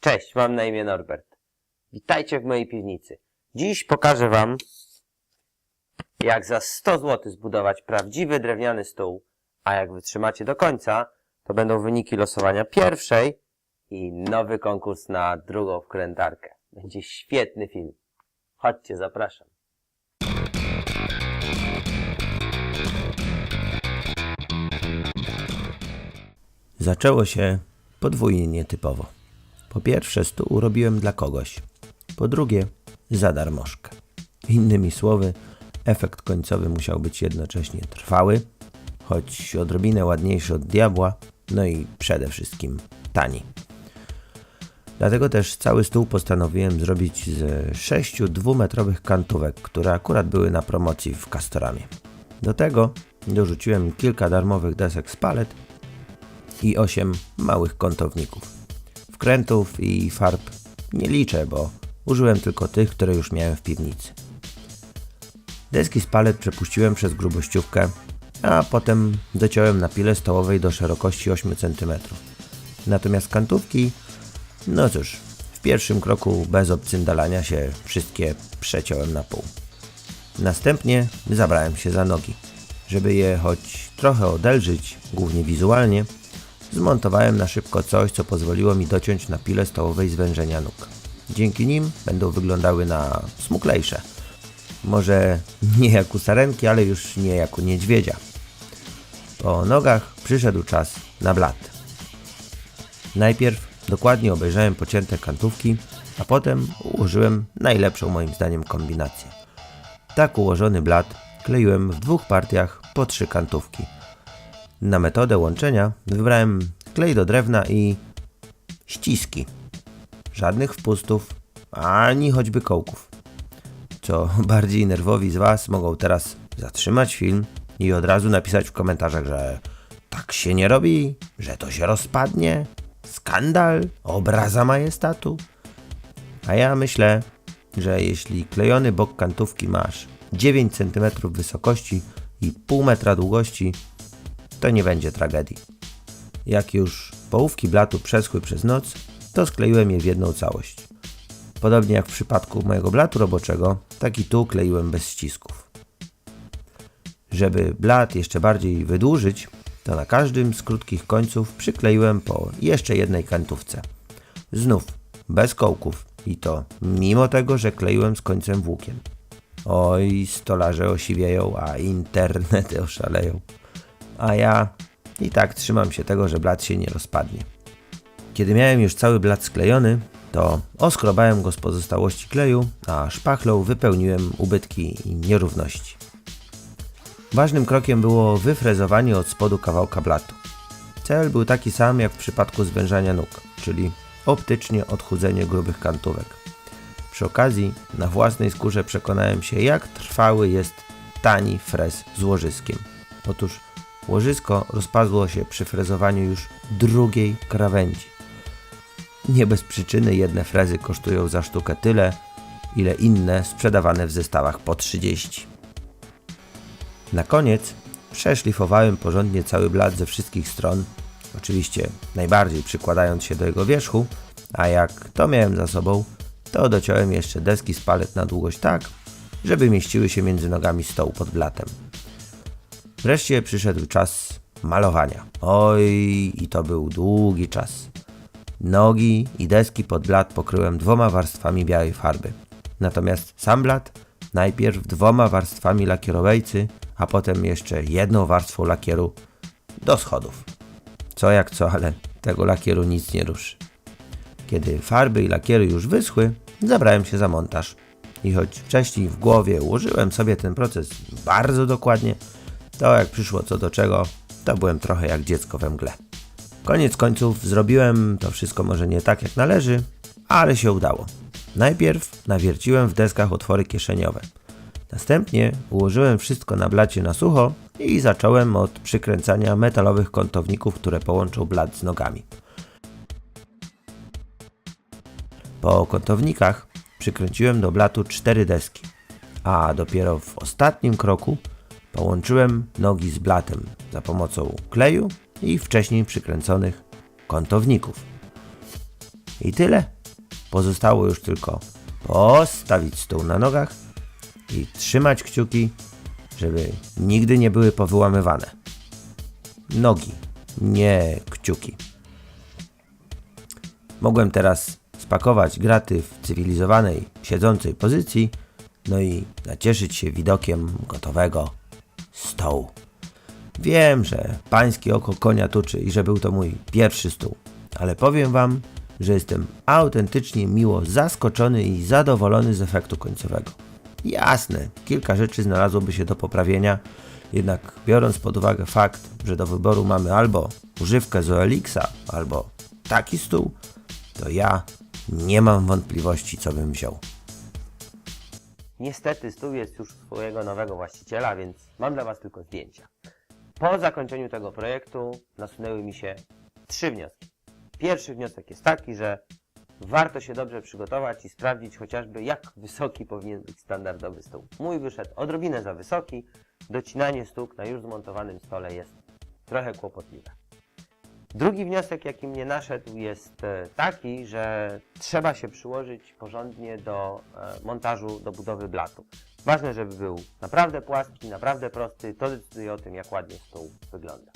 Cześć, mam na imię Norbert. Witajcie w mojej piwnicy. Dziś pokażę Wam, jak za 100 zł zbudować prawdziwy drewniany stół, a jak wytrzymacie do końca, to będą wyniki losowania pierwszej i nowy konkurs na drugą wkrętarkę. Będzie świetny film. Chodźcie, zapraszam. Zaczęło się podwójnie nietypowo. Po pierwsze, stół robiłem dla kogoś. Po drugie, za darmożkę. Innymi słowy, efekt końcowy musiał być jednocześnie trwały, choć odrobinę ładniejszy od diabła, no i przede wszystkim tani. Dlatego też cały stół postanowiłem zrobić z sześciu dwumetrowych kantówek, które akurat były na promocji w Castoramie. Do tego dorzuciłem kilka darmowych desek z palet i 8 małych kątowników. Wkrętów i farb nie liczę, bo użyłem tylko tych, które już miałem w piwnicy. Deski z palet przepuściłem przez grubościówkę, a potem dociąłem na pile stołowej do szerokości 8 cm. Natomiast kantówki, no cóż, w pierwszym kroku bez obcyndalania się wszystkie przeciąłem na pół. Następnie zabrałem się za nogi. Żeby je choć trochę odelżyć, głównie wizualnie, zmontowałem na szybko coś, co pozwoliło mi dociąć na pile stołowej zwężenia nóg. Dzięki nim będą wyglądały na smuklejsze. Może nie jak u sarenki, ale już nie jak u niedźwiedzia. Po nogach przyszedł czas na blat. Najpierw dokładnie obejrzałem pocięte kantówki, a potem ułożyłem najlepszą moim zdaniem kombinację. Tak ułożony blat kleiłem w dwóch partiach po trzy kantówki. Na metodę łączenia wybrałem klej do drewna i ściski. Żadnych wpustów, ani choćby kołków. Co bardziej nerwowi z Was mogą teraz zatrzymać film i od razu napisać w komentarzach, że tak się nie robi, że to się rozpadnie, skandal, obraza majestatu. A ja myślę, że jeśli klejony bok kantówki masz 9 cm wysokości i pół metra długości, to nie będzie tragedii. Jak już połówki blatu przeschły przez noc, to skleiłem je w jedną całość. Podobnie jak w przypadku mojego blatu roboczego, tak i tu kleiłem bez ścisków. Żeby blat jeszcze bardziej wydłużyć, to na każdym z krótkich końców przykleiłem po jeszcze jednej kantówce. Znów bez kołków i to mimo tego, że kleiłem z końcem włókien. Oj, stolarze osiwieją, a internety oszaleją. A ja i tak trzymam się tego, że blat się nie rozpadnie. Kiedy miałem już cały blat sklejony, to oskrobałem go z pozostałości kleju, a szpachlą wypełniłem ubytki i nierówności. Ważnym krokiem było wyfrezowanie od spodu kawałka blatu. Cel był taki sam jak w przypadku zwężania nóg, czyli optycznie odchudzenie grubych kantówek. Przy okazji na własnej skórze przekonałem się, jak trwały jest tani frez z łożyskiem. Otóż łożysko rozpadło się przy frezowaniu już drugiej krawędzi. Nie bez przyczyny jedne frezy kosztują za sztukę tyle, ile inne sprzedawane w zestawach po 30. Na koniec przeszlifowałem porządnie cały blat ze wszystkich stron, oczywiście najbardziej przykładając się do jego wierzchu, a jak to miałem za sobą, to dociąłem jeszcze deski z palet na długość tak, żeby mieściły się między nogami stołu pod blatem. Wreszcie przyszedł czas malowania. Oj, i to był długi czas. Nogi i deski pod blat pokryłem dwoma warstwami białej farby. Natomiast sam blat najpierw dwoma warstwami lakierowejcy, a potem jeszcze jedną warstwą lakieru do schodów. Co jak co, ale tego lakieru nic nie ruszy. Kiedy farby i lakiery już wyschły, zabrałem się za montaż. I choć wcześniej w głowie ułożyłem sobie ten proces bardzo dokładnie, to jak przyszło co do czego, to byłem trochę jak dziecko we mgle. Koniec końców zrobiłem to wszystko może nie tak jak należy, ale się udało. Najpierw nawierciłem w deskach otwory kieszeniowe. Następnie ułożyłem wszystko na blacie na sucho i zacząłem od przykręcania metalowych kątowników, które połączą blat z nogami. Po kątownikach przykręciłem do blatu cztery deski, a dopiero w ostatnim kroku połączyłem nogi z blatem za pomocą kleju i wcześniej przykręconych kątowników. I tyle. Pozostało już tylko postawić stół na nogach i trzymać kciuki, żeby nigdy nie były powyłamywane. Nogi, nie kciuki. Mogłem teraz spakować graty w cywilizowanej, siedzącej pozycji, no i nacieszyć się widokiem gotowego stołu. Wiem, że pańskie oko konia tuczy i że był to mój pierwszy stół, ale powiem wam, że jestem autentycznie miło zaskoczony i zadowolony z efektu końcowego. Jasne, kilka rzeczy znalazłoby się do poprawienia, jednak biorąc pod uwagę fakt, że do wyboru mamy albo używkę z OLX, albo taki stół, to ja nie mam wątpliwości, co bym wziął. Niestety stół jest już swojego nowego właściciela, więc mam dla Was tylko zdjęcia. Po zakończeniu tego projektu nasunęły mi się trzy wnioski. Pierwszy wniosek jest taki, że warto się dobrze przygotować i sprawdzić chociażby jak wysoki powinien być standardowy stół. Mój wyszedł odrobinę za wysoki, docinanie stóp na już zmontowanym stole jest trochę kłopotliwe. Drugi wniosek, jaki mnie naszedł, jest e, taki, że trzeba się przyłożyć porządnie do e, montażu, do budowy blatu. Ważne, żeby był naprawdę płaski, naprawdę prosty, to decyduje o tym, jak ładnie stół wygląda.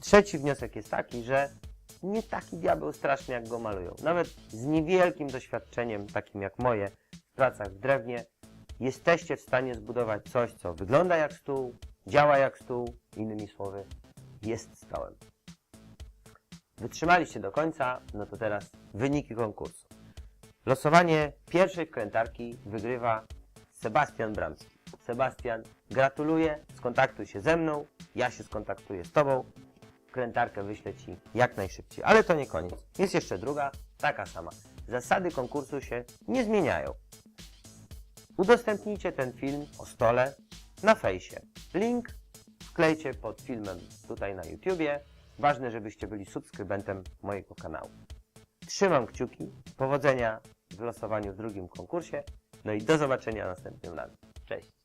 Trzeci wniosek jest taki, że nie taki diabeł straszny, jak go malują. Nawet z niewielkim doświadczeniem, takim jak moje, w pracach w drewnie, jesteście w stanie zbudować coś, co wygląda jak stół, działa jak stół, innymi słowy, jest stołem. Wytrzymaliście do końca, no to teraz wyniki konkursu. Losowanie pierwszej wkrętarki wygrywa Sebastian Bramski. Sebastian, gratuluję, skontaktuj się ze mną, ja się skontaktuję z Tobą, wkrętarkę wyślę Ci jak najszybciej. Ale to nie koniec. Jest jeszcze druga, taka sama. Zasady konkursu się nie zmieniają. Udostępnijcie ten film o stole na fejsie. Link wklejcie pod filmem tutaj na YouTubie. Ważne, żebyście byli subskrybentem mojego kanału. Trzymam kciuki, powodzenia w losowaniu w drugim konkursie, no i do zobaczenia następnym razem. Cześć!